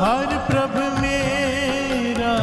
ਹਰ ਪ੍ਰਭ ਮੇਰਾ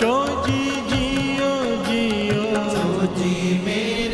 ਜੋ ਜੀ ਜੀਓ ਜੀਓ। ਜੋ ਜੀ ਮੇਰਾ